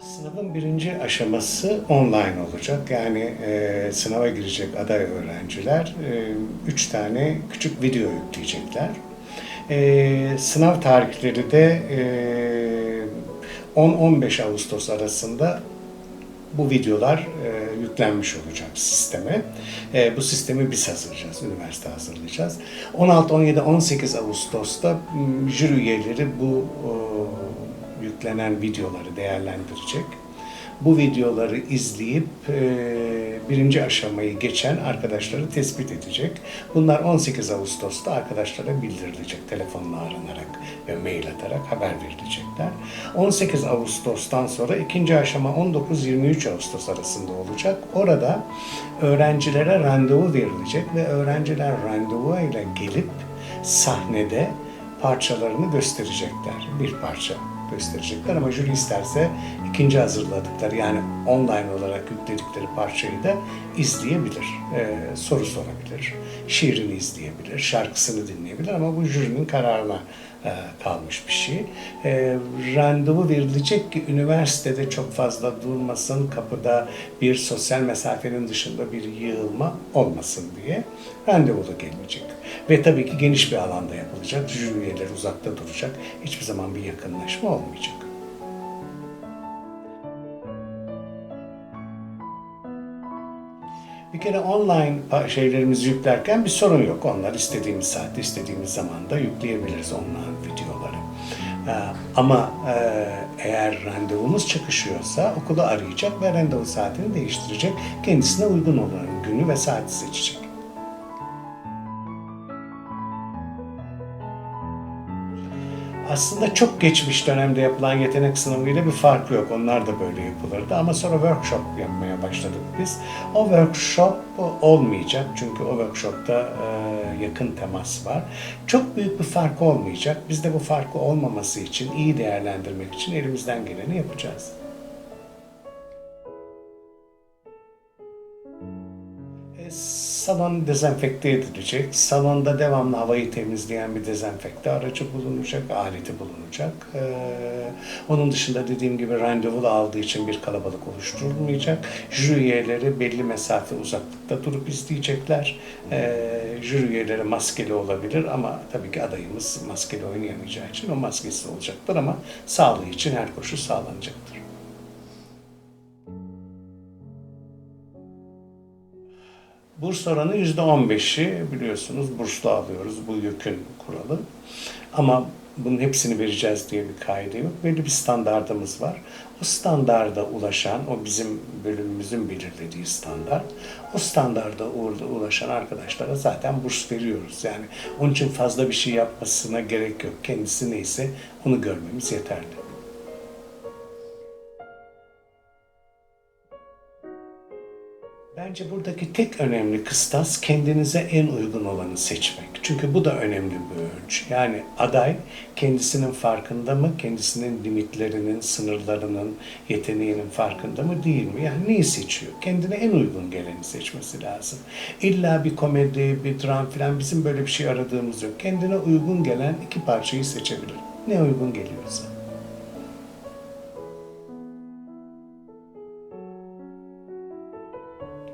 Sınavın birinci aşaması online olacak. Yani e, sınava girecek aday öğrenciler e, üç tane küçük video yükleyecekler. E, sınav tarihleri de e, 10-15 Ağustos arasında bu videolar e, yüklenmiş olacak sisteme. E, bu sistemi biz hazırlayacağız, üniversite hazırlayacağız. 16, 17, 18 Ağustos'ta jüri üyeleri bu e, yüklenen videoları değerlendirecek. Bu videoları izleyip e, birinci aşamayı geçen arkadaşları tespit edecek. Bunlar 18 Ağustos'ta arkadaşlara bildirilecek telefonla aranarak ve mail atarak haber verilecekler. 18 Ağustos'tan sonra ikinci aşama 19-23 Ağustos arasında olacak. Orada öğrencilere randevu verilecek ve öğrenciler randevu ile gelip sahnede parçalarını gösterecekler. Bir parça gösterecekler ama jüri isterse ikinci hazırladıkları yani online olarak yükledikleri parçayı da izleyebilir. Ee, soru sorabilir, şiirini izleyebilir, şarkısını dinleyebilir ama bu jürinin kararına kalmış bir şey. E, randevu verilecek ki üniversitede çok fazla durmasın, kapıda bir sosyal mesafenin dışında bir yığılma olmasın diye randevulu gelecek. Ve tabii ki geniş bir alanda yapılacak. Jüri üyeleri uzakta duracak. Hiçbir zaman bir yakınlaşma olmayacak. Bir kere online şeylerimizi yüklerken bir sorun yok. Onlar istediğimiz saatte, istediğimiz zamanda yükleyebiliriz online videoları. Ee, Ama e, eğer randevumuz çakışıyorsa okulu arayacak ve randevu saatini değiştirecek. Kendisine uygun olan günü ve saati seçecek. Aslında çok geçmiş dönemde yapılan yetenek sınavıyla bir farkı yok. Onlar da böyle yapılırdı ama sonra workshop yapmaya başladık biz. O workshop olmayacak çünkü o workshopta e, yakın temas var. Çok büyük bir fark olmayacak. Biz de bu farkı olmaması için, iyi değerlendirmek için elimizden geleni yapacağız. Salon dezenfekte edilecek. Salonda devamlı havayı temizleyen bir dezenfekte aracı bulunacak, aleti bulunacak. Ee, onun dışında dediğim gibi randevulu aldığı için bir kalabalık oluşturulmayacak. Jüri üyeleri belli mesafe uzaklıkta durup izleyecekler. Ee, jüri üyeleri maskeli olabilir ama tabii ki adayımız maskeli oynayamayacağı için o maskesiz olacaktır ama sağlığı için her koşul sağlanacaktır. Burs oranı yüzde on beşi biliyorsunuz burslu alıyoruz. Bu yükün kuralı. Ama bunun hepsini vereceğiz diye bir kaide yok. Belli bir standardımız var. O standarda ulaşan, o bizim bölümümüzün belirlediği standart. O standarda ulaşan arkadaşlara zaten burs veriyoruz. Yani onun için fazla bir şey yapmasına gerek yok. Kendisi neyse onu görmemiz yeterli. Bence buradaki tek önemli kıstas kendinize en uygun olanı seçmek. Çünkü bu da önemli bir ölçü. Yani aday kendisinin farkında mı, kendisinin limitlerinin, sınırlarının, yeteneğinin farkında mı değil mi? Yani neyi seçiyor? Kendine en uygun geleni seçmesi lazım. İlla bir komedi, bir dram falan bizim böyle bir şey aradığımız yok. Kendine uygun gelen iki parçayı seçebilir. Ne uygun geliyorsa.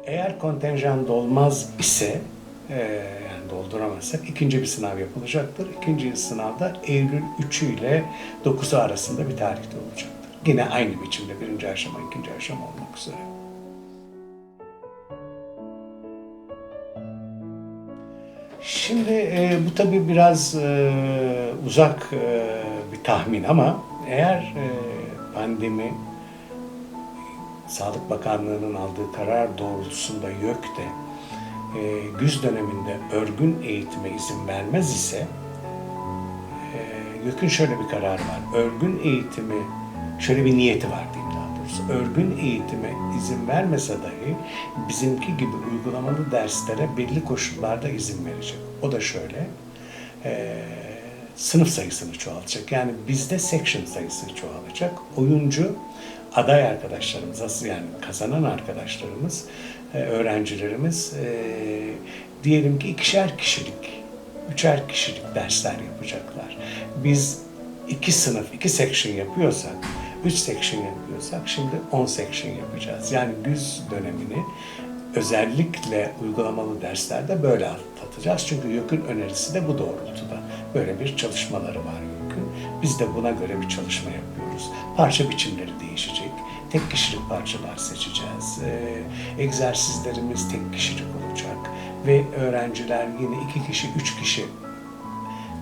Eğer kontenjan dolmaz ise, e, yani dolduramazsak ikinci bir sınav yapılacaktır. İkinci sınavda Eylül 3'ü ile 9'u arasında bir tarihte olacaktır. Yine aynı biçimde birinci aşama, ikinci aşama olmak üzere. Şimdi e, bu tabii biraz e, uzak e, bir tahmin ama eğer e, pandemi Sağlık Bakanlığı'nın aldığı karar doğrultusunda YÖK'te e, güz döneminde örgün eğitime izin vermez ise e, YÖK'ün şöyle bir kararı var. Örgün eğitimi, şöyle bir niyeti var diyeyim daha doğrusu. Örgün eğitime izin vermese dahi bizimki gibi uygulamalı derslere belli koşullarda izin verecek. O da şöyle. E, sınıf sayısını çoğaltacak. Yani bizde section sayısı çoğalacak. Oyuncu aday arkadaşlarımız, yani kazanan arkadaşlarımız, e, öğrencilerimiz e, diyelim ki ikişer kişilik, üçer kişilik dersler yapacaklar. Biz iki sınıf, iki section yapıyorsak, üç section yapıyorsak şimdi 10 section yapacağız. Yani güz dönemini özellikle uygulamalı derslerde böyle atlatacağız. Çünkü YÖK'ün önerisi de bu doğrultuda. Böyle bir çalışmaları var YÖK'ün. Biz de buna göre bir çalışma yapıyoruz. Parça biçimleri değişecek. Tek kişilik parçalar seçeceğiz. Ee, egzersizlerimiz tek kişilik olacak. Ve öğrenciler yine iki kişi, üç kişi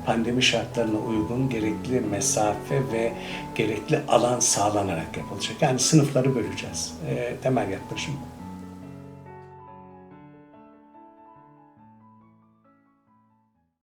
pandemi şartlarına uygun gerekli mesafe ve gerekli alan sağlanarak yapılacak. Yani sınıfları böleceğiz. Ee, temel yaklaşım bu.